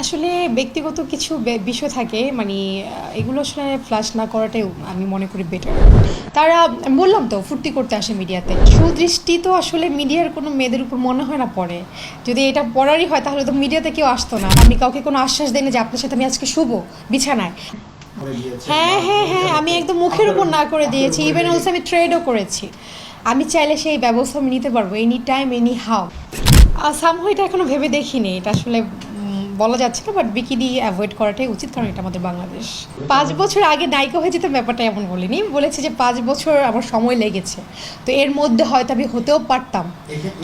আসলে ব্যক্তিগত কিছু বিষয় থাকে মানে এগুলো আসলে ফ্লাশ না করাটাই আমি মনে করি বেটার তারা বললাম তো ফুর্তি করতে আসে মিডিয়াতে সুদৃষ্টি তো আসলে মিডিয়ার কোনো মেয়েদের উপর মনে হয় না পড়ে। যদি এটা পড়ারই হয় তাহলে তো মিডিয়াতে কেউ আসতো না। আমি কাউকে কোনো আশ্বাস না যে আপনার সাথে আমি আজকে শুভ বিছানায়। হ্যাঁ হ্যাঁ হ্যাঁ আমি একদম মুখের উপর না করে দিয়েছি। ইভেন অলসো আমি ট্রেডও করেছি। আমি চাইলে সেই ব্যবস্থা আমি নিতে পারব any time any how somehow এটা এখনও ভেবে দেখিনি। এটা আসলে বলা যাচ্ছে না বাট বিকিনি অ্যাভয়েড করাটাই উচিত, কারণ এটা আমাদের বাংলাদেশ। পাঁচ বছর আগে নায়িকা হয়ে যেতে ব্যাপারটা এমন বলিনি। বলেছে যে পাঁচ বছর আমার সময় লেগেছে। তো এর মধ্যে হয়তো আমি হতেও পারতাম।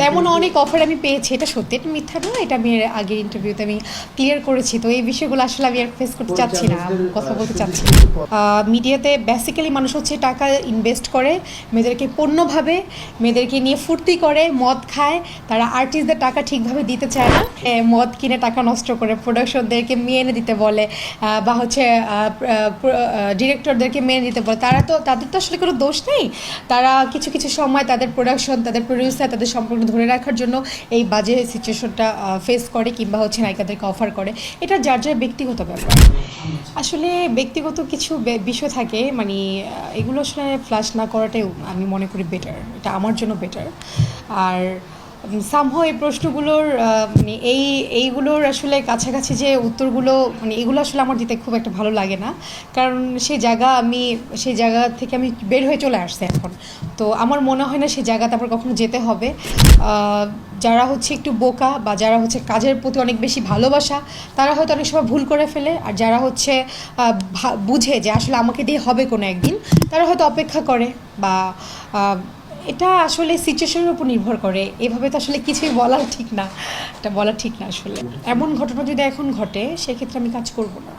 তেমন অনেক অফার আমি পেয়েছি, এটা সত্যি, এটা মিথ্যা না, এটা আমি আগের ইন্টারভিউতে আমি ক্লিয়ার করেছি। তো এই বিষয়গুলো আসলে আমি আর ফেস করতে চাচ্ছি না কথা বলতে চাচ্ছি মিডিয়াতে বেসিক্যালি মানুষ হচ্ছে টাকা ইনভেস্ট করে, মেয়েদেরকে পণ্যভাবে, মেয়েদেরকে নিয়ে ফুর্তি করে, মদ খায়। তারা আর্টিস্টদের টাকা ঠিকভাবে দিতে চায় না মদ কিনে টাকা নষ্ট করে প্রোডাকশনদেরকে মেনে দিতে বলে বা হচ্ছে ডিরেক্টরদেরকে মেনে দিতে বলে, তারা তো, তাদের তো আসলে কোনো দোষ নেই। তারা কিছু কিছু সময় তাদের প্রোডাকশন তাদের প্রডিউসার তাদের সম্পর্ক ধরে রাখার জন্য এই বাজে সিচুয়েশনটা ফেস করে কিংবা হচ্ছে নায়িকাদেরকে অফার করে। এটা যার যার ব্যক্তিগত ব্যাপার। আসলে ব্যক্তিগত কিছু বিষয় থাকে মানে এগুলো আসলে ফ্লাশ না করাটাই আমি মনে করি বেটার এটা আমার জন্য বেটার আর সামহ এই প্রশ্নগুলোর মানে এই, এইগুলোর আসলে কাছাকাছি যে উত্তরগুলো মানে এগুলো আসলে আমার দিতে খুব একটা ভালো লাগে না। কারণ সেই জায়গা আমি সেই জায়গা থেকে আমি বের হয়ে চলে আসছি এখন। তো আমার মনে হয় না সেই জায়গাতে আবার কখনো যেতে হবে। যারা হচ্ছে একটু বোকা বা যারা হচ্ছে কাজের প্রতি অনেক বেশি ভালোবাসা, তারা হয়তো অনেক সময় ভুল করে ফেলে। আর যারা হচ্ছে বুঝে যে আসলে আমাকে দিয়ে হবে কোনো একদিন, তারা হয়তো অপেক্ষা করে বা এটা আসলে সিচুয়েশনের উপর নির্ভর করে। এভাবে তো আসলে কিছুই বলা ঠিক না। এটা বলা ঠিক না আসলে। এমন ঘটনা যদি এখন ঘটে, সেক্ষেত্রে আমি কাজ করব না।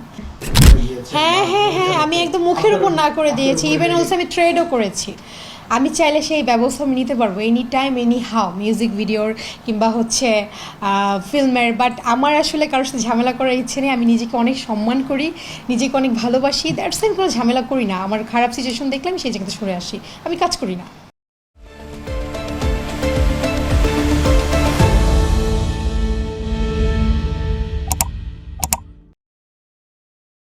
হ্যাঁ হ্যাঁ হ্যাঁ আমি একদম মুখের উপর না করে দিয়েছি। ইভেন অলসো আমি ট্রেডও করেছি। আমি চাইলে সেই ব্যবস্থা আমি নিতে পারব any time any how music ভিডিওর কিংবা হচ্ছে ফিল্মের বাট আমার আসলে কারোর সাথে ঝামেলা করার ইচ্ছে নেই। আমি নিজেকে অনেক সম্মান করি, নিজেকে অনেক ভালোবাসি। দ্যাটস আমি কোনো ঝামেলা করি না। আমার খারাপ সিচুয়েশন দেখলে আমি সেই জায়গাতে সরে আসি। আমি কাজ করি না।